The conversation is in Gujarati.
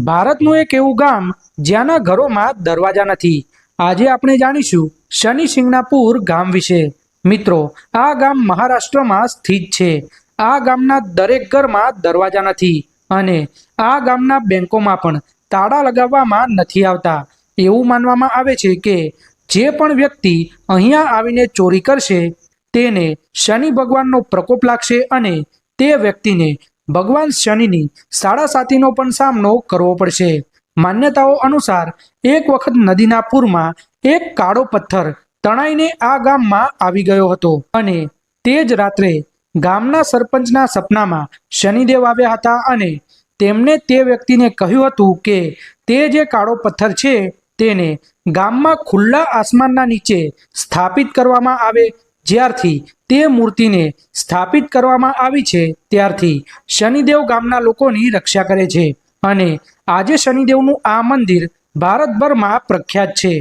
ભારતનું એક એવું ગામ જ્યાંના ઘરોમાં દરવાજા નથી. આજે આપણે જાણીશું શનિ સિંગનાપુર ગામ વિશે. મિત્રો, આ ગામ મહારાષ્ટ્રમાં સ્થિત છે. આ ગામના દરેક ઘરમાં દરવાજા નથી અને આ ગામના બેંકોમાં પણ તાળા લગાવવામાં નથી આવતા. એવું માનવામાં આવે છે કે જે પણ વ્યક્તિ અહીંયા આવીને ચોરી કરશે, તેને શનિ ભગવાનનો પ્રકોપ લાગશે અને તે વ્યક્તિને ભગવાન શનિની સાડા સાતીનો પણ સામનો કરવો પડશે. માન્યતાઓ અનુસાર એક વખત નદીના પૂરમાં એક કાળો પથ્થર તણાઈને આ ગામમાં આવી ગયો હતો અને તે જ રાત્રે ગામના સરપંચના સપનામાં શનિદેવ આવ્યા હતા અને તેમણે તે વ્યક્તિને કહ્યું હતું કે તે જે કાળો પથ્થર છે તેને ગામમાં ખુલ્લા આસમાનના નીચે સ્થાપિત કરવામાં આવે જ્યારથી તે મૂર્તિને સ્થાપિત કરવામાં આવી છે, ત્યારથી શનિદેવ ગામના લોકોની રક્ષા કરે છે. અને આજે શનિદેવનું આ મંદિર ભારતભરમાં પ્રખ્યાત છે.